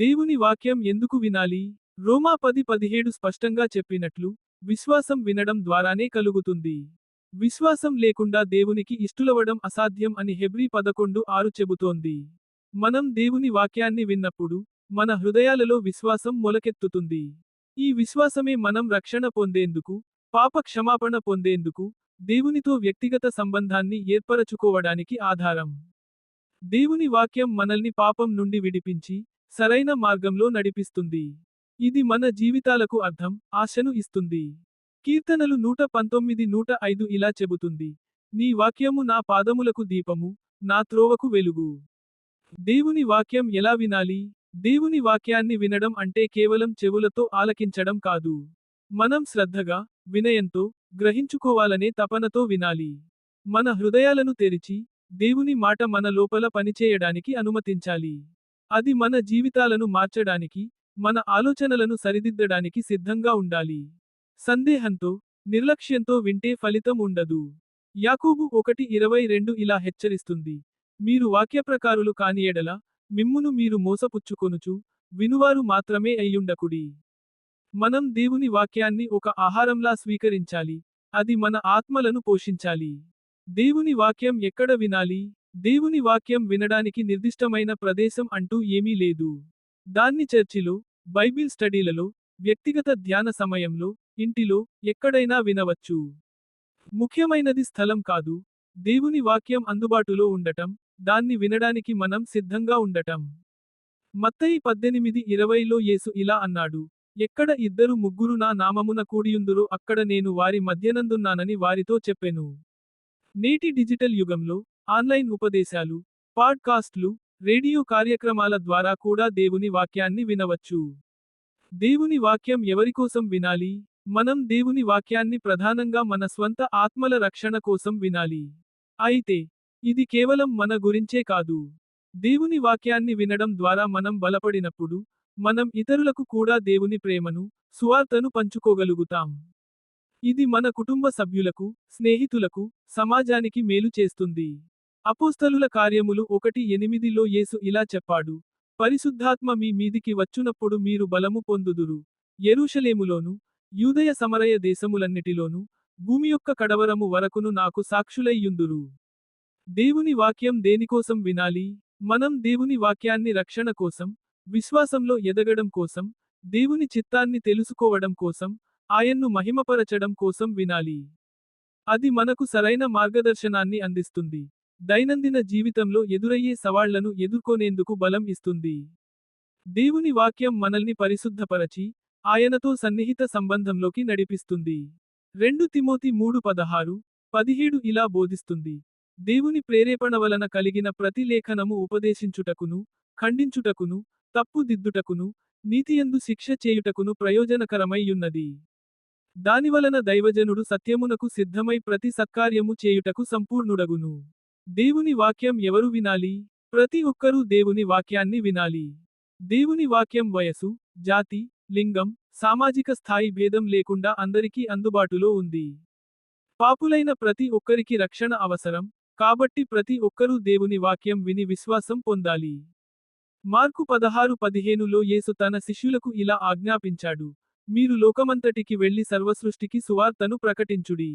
దేవుని వాక్యం ఎందుకు వినాలి? రోమా పది పదిహేడు స్పష్టంగా చెప్పినట్లు విశ్వాసం వినడం ద్వారానే కలుగుతుంది. విశ్వాసం లేకుండా దేవునికి ఇష్టులవడం అసాధ్యం అని హెబ్రీ పదకొండు ఆరు చెబుతోంది. మనం దేవుని వాక్యాన్ని విన్నప్పుడు మన హృదయాలలో విశ్వాసం మొలకెత్తుతుంది. ఈ విశ్వాసమే మనం రక్షణ పొందేందుకు పాప క్షమాపణ పొందేందుకు దేవునితో వ్యక్తిగత సంబంధాన్ని ఏర్పరచుకోవడానికి ఆధారం. దేవుని వాక్యం మనల్ని పాపం నుండి విడిపించి సరైన మార్గంలో నడిపిస్తుంది. ఇది మన జీవితాలకు అర్థం ఆశను ఇస్తుంది. కీర్తనలు నూట పంతొమ్మిది నూట ఐదు ఇలా చెబుతుంది. నీ వాక్యము నా పాదములకు దీపము నా త్రోవకు వెలుగు. దేవుని వాక్యం ఎలా వినాలి? దేవుని వాక్యాన్ని వినడం అంటే కేవలం చెవులతో ఆలకించడం కాదు. మనం శ్రద్ధగా వినయంతో గ్రహించుకోవాలనే తపనతో వినాలి. మన హృదయాలను తెరిచి దేవుని మాట మన లోపల పనిచేయడానికి అనుమతించాలి. అది మన జీవితాలను మార్చడానికి మన ఆలోచనలను సరిదిద్దడానికి సిద్ధంగా ఉండాలి. సందేహంతో నిర్లక్ష్యంతో వింటే ఫలితం ఉండదు. యాకూబు ఒకటి ఇరవై రెండు ఇలా హెచ్చరిస్తుంది. మీరు వాక్యప్రకారులు కాని ఎడల మిమ్మును మీరు మోసపుచ్చుకొనుచు వినువారు మాత్రమే అయ్యుండకుడి. మనం దేవుని వాక్యాన్ని ఒక ఆహారంలా స్వీకరించాలి అది మన ఆత్మలను పోషించాలి. దేవుని వాక్యం ఎక్కడ వినాలి? దేవుని వాక్యం వినడానికి నిర్దిష్టమైన ప్రదేశం అంటూ ఏమీ లేదు. దాన్ని చర్చిలో బైబిల్ స్టడీలలో వ్యక్తిగత ధ్యాన సమయంలో ఇంటిలో ఎక్కడైనా వినవచ్చు. ముఖ్యమైనది స్థలం కాదు. దేవుని వాక్యం అందుబాటులో ఉండటం దాన్ని వినడానికి మనం సిద్ధంగా ఉండటం. మత్తయి పద్దెనిమిది ఇరవైలో యేసు ఇలా అన్నాడు ఎక్కడ ఇద్దరు ముగ్గురు నా నామమున కూడియుందురో అక్కడ నేను వారి మధ్యనందున్నానని వారితో చెప్పెను. నేటి డిజిటల్ యుగంలో ఆన్లైన్ ఉపదేశాలు పాడ్కాస్ట్లు రేడియో కార్యక్రమాల ద్వారా కూడా దేవుని వాక్యాన్ని వినవచ్చు. దేవుని వాక్యం ఎవరికోసం వినాలి? మనం దేవుని వాక్యాన్ని ప్రధానంగా మన స్వంత ఆత్మల రక్షణ కోసం వినాలి. అయితే ఇది కేవలం మన గురించే కాదు. దేవుని వాక్యాన్ని వినడం ద్వారా మనం బలపడినప్పుడు మనం ఇతరులకు కూడా దేవుని ప్రేమను సువార్తను పంచుకోగలుగుతాం. ఇది మన కుటుంబ సభ్యులకు స్నేహితులకు సమాజానికి మేలు చేస్తుంది. అపోస్తలుల కార్యములు ఒకటి ఎనిమిదిలో యేసు ఇలా చెప్పాడు పరిశుద్ధాత్మ మీ మీదికి వచ్చునప్పుడు మీరు బలము పొందుదురు. ఎరుషలేములోను యూదయ సమరయ దేశములన్నిటిలోనూ భూమి యొక్క కడవరము వరకును నాకు సాక్షులయ్యుందురు. దేవుని వాక్యం దేనికోసం వినాలి? మనం దేవుని వాక్యాన్ని రక్షణ కోసం విశ్వాసంలో ఎదగడం కోసం దేవుని చిత్తాన్ని తెలుసుకోవడం కోసం ఆయన్ను మహిమపరచడం కోసం వినాలి. అది మనకు సరైన మార్గదర్శనాన్ని అందిస్తుంది. దైనందిన జీవితంలో ఎదురయ్యే సవాళ్ళను ఎదుర్కొనేందుకు బలం ఇస్తుంది. దేవుని వాక్యం మనల్ని పరిశుద్ధపరచి ఆయనతో సన్నిహిత సంబంధంలోకి నడిపిస్తుంది. రెండు తిమోతి మూడు పదహారు పదిహేడు ఇలా బోధిస్తుంది. దేవుని ప్రేరేపణ వలన కలిగిన ప్రతి లేఖనము ఉపదేశించుటకును ఖండించుటకును తప్పు దిద్దుటకును నీతియందు శిక్ష చేయుటకును ప్రయోజనకరమైయున్నది. దానివలన దైవజనుడు సత్యమునకు సిద్ధమై ప్రతి సత్కార్యము చేయుటకు సంపూర్ణుడగును. దేవుని వాక్యం ఎవరు వినాలి? ప్రతి ఒక్కరూ దేవుని వాక్యాన్ని వినాలి. దేవుని వాక్యం వయసు జాతి లింగం సామాజిక స్థాయి భేదం లేకుండా అందరికీ అందుబాటులో ఉంది. పాపులైన ప్రతి ఒక్కరికి రక్షణ అవసరం కాబట్టి ప్రతి ఒక్కరూ దేవుని వాక్యం విని విశ్వాసం పొందాలి. మార్కు పదహారు పదిహేనులో యేసు తన శిష్యులకు ఇలా ఆజ్ఞాపించాడు మీరు లోకమంతటికి వెళ్ళి సర్వసృష్టికి సువార్తను ప్రకటించుడి.